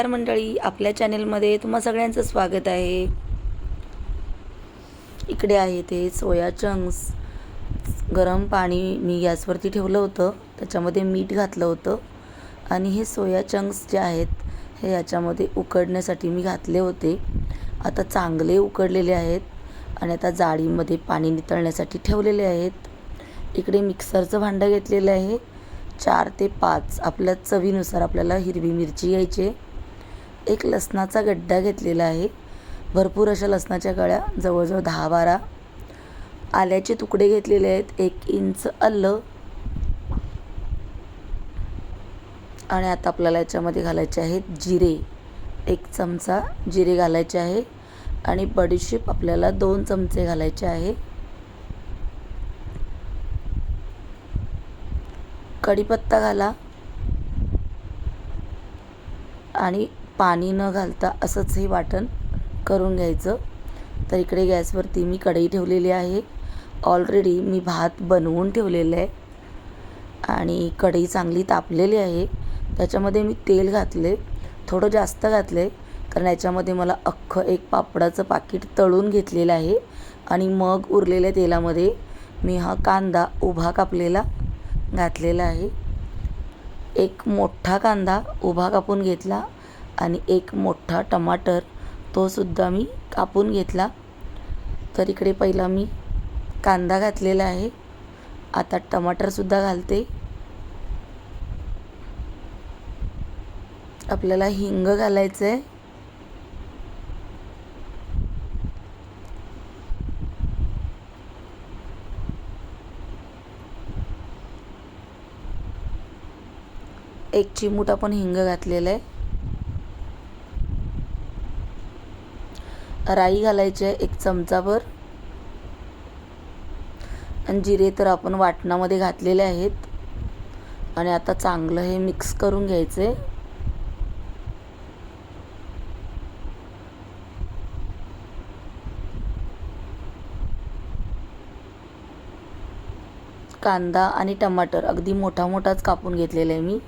नमस्कार मंडळी आपल्या चॅनेलमध्ये तुम्हा सगळ्यांचं स्वागत आहे. इकडे आहे ते सोया चंक्स. गरम पाणी मी गॅसवरती ठेवलं होतं त्याच्यामध्ये मीठ घातलं होतं. आणि हे सोया चंक्स जे आहेत हे याच्यामध्ये उकडण्यासाठी मी घातले होते. आता चांगले उकडलेले आहेत आणि आता जाळीमध्ये पाणी नितळण्यासाठी ठेवलेले आहेत. इकडे मिक्सरचं भांडं घेतलेलं आहे. चार ते पाच आपल्या चवीनुसार आपल्याला हिरवी मिरची घ्यायची एक लसणाचा गड्डा घेतलेला आहे. भरपूर अशा लसणाच्या गळ्या जवळजवळ दहा बारा आल्याचे तुकडे घेतलेले आहेत. एक इंच आलं आणि आता आपल्याला याच्यामध्ये घालायचे आहेत जिरे. एक चमचा जिरे घालायचे आहे. आणि बडीशेप आपल्याला दोन चमचे घालायचे आहे. कढीपत्ता घाला. आणि पाणी न घालता असंच हे वाटण करून घ्यायचं. तर इकडे गॅसवरती मी कढई ठेवलेली आहे. ऑलरेडी मी भात बनवून ठेवलेलं आहे. आणि कढई चांगली तापलेली आहे. त्याच्यामध्ये मी तेल घातले थोडं जास्त घातले कारण याच्यामध्ये मला अख्खं एक पापडाचं पाकिट तळून घेतलेलं आहे. आणि मग उरलेल्या तेलामध्ये मी हा कांदा उभा कापलेला घातलेला आहे. एक मोठा कांदा उभा कापून घेतला. आणि एक मोठा टमाटर तोसुद्धा मी कापून घेतला. तर इकडे पहिला मी कांदा घातलेला आहे. आता टमाटरसुद्धा घालते. आपल्याला हिंग घालायचं आहे एक चिमूट आपण हिंग घातलेलं आहे. राई घालायची आहे एक चमचाभर. आणि जिरे तर आपण वाटणामध्ये घातलेले आहेत. आणि आता चांगलं हे मिक्स करून घ्यायचं. आहे कांदा आणि टमाटर अगदी मोठा मोठाच कापून घेतलेला आहे मी.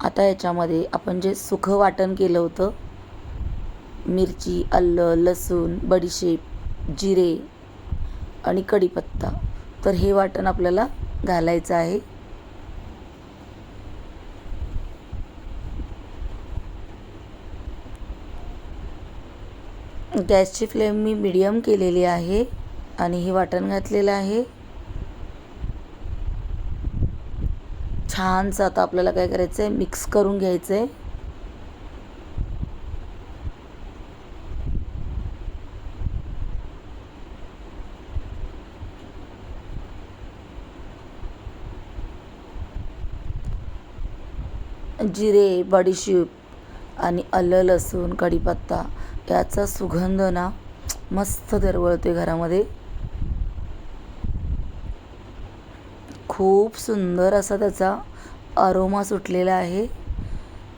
आता याच्यामध्ये आपण जे सुखं वाटण केलं होतं मिरची आलं लसूण बडीशेप जिरे आणि कढीपत्ता. तर हे वाटण आपल्याला घालायचं आहे. गॅसची फ्लेम मी मिडियम केलेली आहे आणि हे वाटण घातलेलं आहे. छानसं आता आपल्याला काय करायचं आहे मिक्स करून घ्यायचं आहे जिरे बडीशेप आणि आलं लसूण कढीपत्ता याचा सुगंध ना मस्त दरवळते घरामध्ये. खूप सुंदर असा त्याचा अरोमा सुटलेला आहे.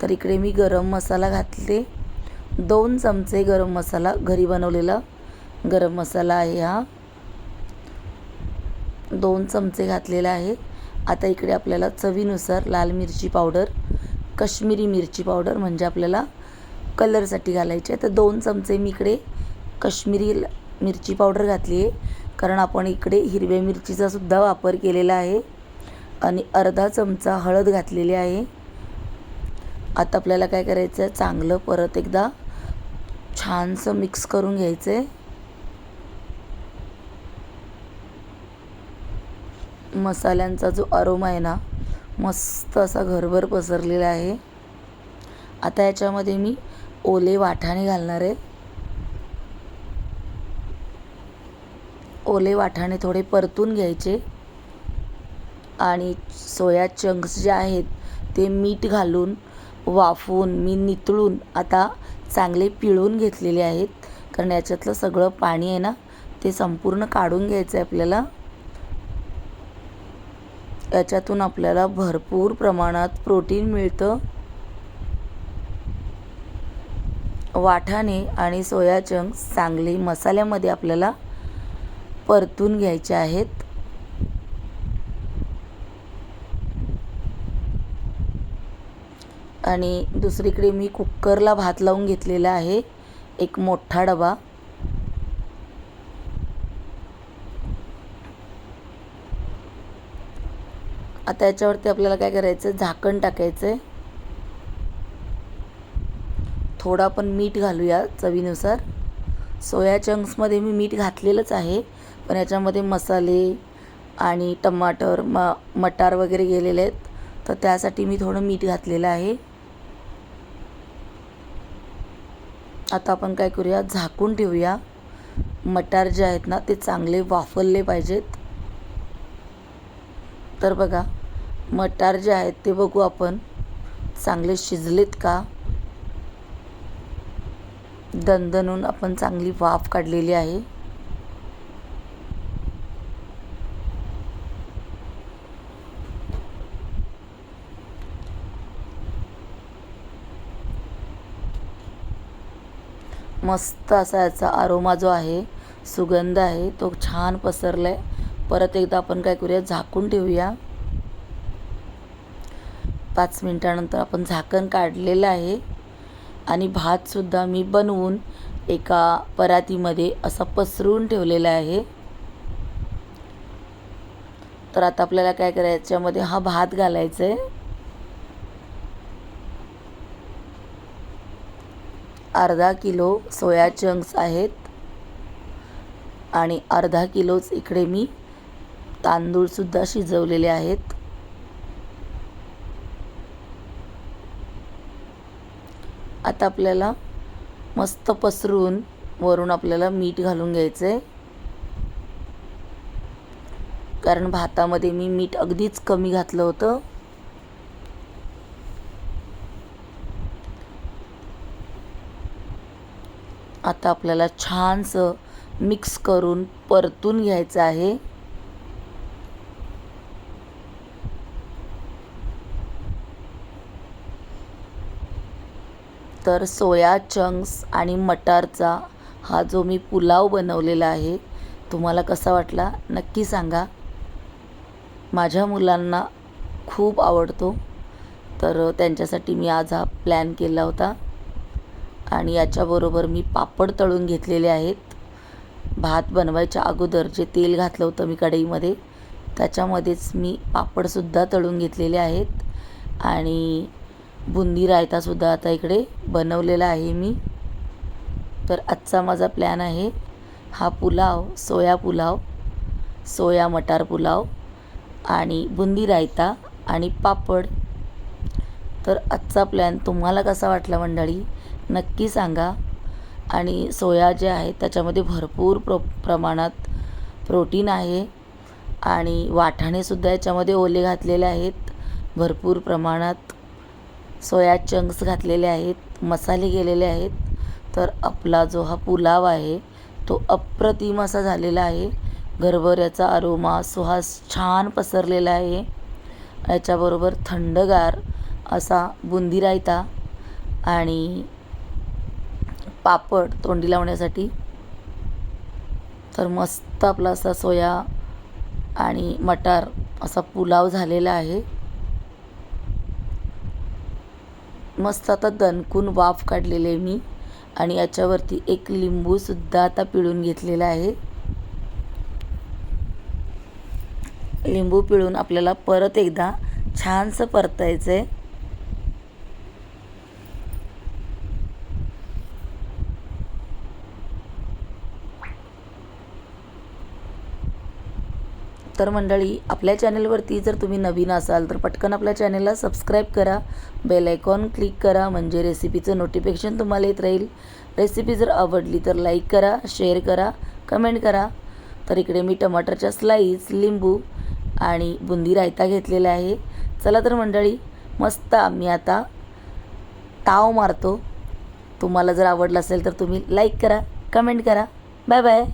तर इकडे मी गरम मसाला घातले. दोन चमचे गरम मसाला घरी बनवलेला. गरम मसाला आहे हा. दोन चमचे घातलेला आहे. आता इकडे आपल्याला चवीनुसार लाल मिरची पावडर कश्मीरी मिरची पावडर म्हणजे आपल्याला कलरसाठी घालायची आहे. तर दोन चमचे मी इकडे कश्मीरी मिरची पावडर घातली आहे. कारण आपण इकडे हिरव्या मिरचीचा सुद्धा वापर केलेला आहे. आणि अर्धा चमचा हळद घातलेली आहे. आता आपल्याला काय करायचं आहे चांगलं परत एकदा छानसं मिक्स करून घ्यायचं आहे मसाल्यांचा जो अरोमा आहे ना मस्त असा घरभर पसरलेला आहे. आता याच्यामध्ये मी ओले वाटाणे घालणार आहे. ओले वाटाणे थोडे परतून घ्यायचे. आणि सोया चंक्स जे आहेत ते मीठ घालून वाफवून मी नितळून आता चांगले पिळून घेतलेले आहेत. कारण याच्यातलं सगळं पाणी आहे ना ते संपूर्ण काढून घ्यायचं आहे आपल्याला. याच्यातून आपल्याला भरपूर प्रमाणात प्रोटीन मिळतं. वाटाणे आणि सोया चंक्स चांगले मसाल्यामध्ये आपल्याला परतून घ्यायचे आहेत. आणि दुसरीकडे मी कुक्करला भात लावून घेतलेला आहे. एक मोठा डबा. आता याच्यावरती आपल्याला काय करायचं आहे झाकण टाकायचं आहे थोडं आपण मीठ घालूया चवीनुसार. सोया चंक्समध्ये मी मीठ घातलेलंच आहे. पण याच्यामध्ये मसाले आणि टमाटर म मटार वगैरे गेलेले आहेत. तर त्यासाठी मी थोडं मीठ घातलेलं आहे. आता आपण काय करूया? झाकून ठेवूया. मटार जे आहेत ना ते चांगले वाफरले पाहिजेत. तर बघा मटार जे आहेत ते बघू आपण. चांगले शिजलेत का? दणदणून आपण चांगली वाफ काढलेली आहे. मस्त असा याचा आरोमा जो आहे सुगंध आहे तो छान पसरला आहे परत एकदा आपण काय करूया झाकून ठेवूया. पाच मिनटानंतर आपण झाकण काढलेलं आहे. आणि भातसुद्धा मी बनवून एका परातीमध्ये असा पसरून ठेवलेला आहे. तर आता आपल्याला काय करायचं? याच्यामध्ये हा भात घालायचा आहे अर्धा किलो सोया चंक्स आहेत. आणि अर्धा किलोच इकडे मी तांदूळसुद्धा शिजवलेले आहेत. आता आपल्याला मस्त पसरून वरून आपल्याला मीठ घालून घ्यायचं आहे कारण भातामध्ये मी मीठ अगदीच कमी घातलं होतं. आता आपल्याला छानसं मिक्स करून परतून घ्यायचं आहे. तर सोया चंक्स आणि मटारचा हा जो मी पुलाव बनवलेला आहे तुम्हाला कसा वाटला नक्की सांगा. माझ्या मुलांना खूप आवडतो तर त्यांच्यासाठी मी आज हा प्लॅन केला होता. आणि याच्याबरोबर मी पापड तळून घेतलेले आहेत. भात बनवायच्या अगोदर जे तेल घातलं होतं मी कढईमध्ये त्याच्यामध्येच मी पापडसुद्धा तळून घेतलेले आहेत. आणि बुंदी रायतासुद्धा आता इकडे बनवलेला आहे मी. तर आजचा माझा प्लॅन आहे हा पुलाव सोया पुलाव सोया मटार पुलाव आणि बुंदी रायता आणि पापड. तर आजचा प्लॅन तुम्हाला कसा वाटला मंडळी? नक्की सांगा. आणि सोया जे आहे त्याच्यामध्ये भरपूर प्रो प्रमाणात प्रोटीन आहे आणि वाटाणेसुद्धा याच्यामध्ये ओले घातलेले आहेत. भरपूर प्रमाणात सोया चंक्स घातलेले आहेत मसाले गेलेले आहेत. तर आपला जो हा पुलाव आहे तो अप्रतिम असा झालेला आहे. घरभर याचा अरोमा सुहास छान पसरलेला आहे. याच्याबरोबर थंडगार असा बुंदी रायता आणि पापड तोंडी लावण्यासाठी. तर मस्त आपला असा सोया आणि मटार असा पुलाव झालेला आहे. मस्त आता दणकून वाफ काढलेले आहे मी. आणि याच्यावरती एक लिंबूसुद्धा आता पिळून घेतलेला आहे. लिंबू पिळून आपल्याला परत एकदा छानसं परतायचं आहे तर मंडळी आपल्या चॅनलवरती जर तुम्ही नवीन असाल तर पटकन आपल्या चॅनलला सबस्क्राईब करा बेल आयकॉन क्लिक करा म्हणजे रेसिपीचं नोटिफिकेशन तुम्हाला येत राहील. रेसिपी जर आवडली तर लाईक करा शेअर करा कमेंट करा. तर इकडे मी टमाटरच्या स्लाईस लिंबू आणि बुंदी रायता घेतलेला आहे. चला तर मंडळी मस्त आम्ही आता ताव मारतो. तुम्हाला जर आवडलं असेल तर तुम्ही लाईक करा कमेंट करा. Bye bye.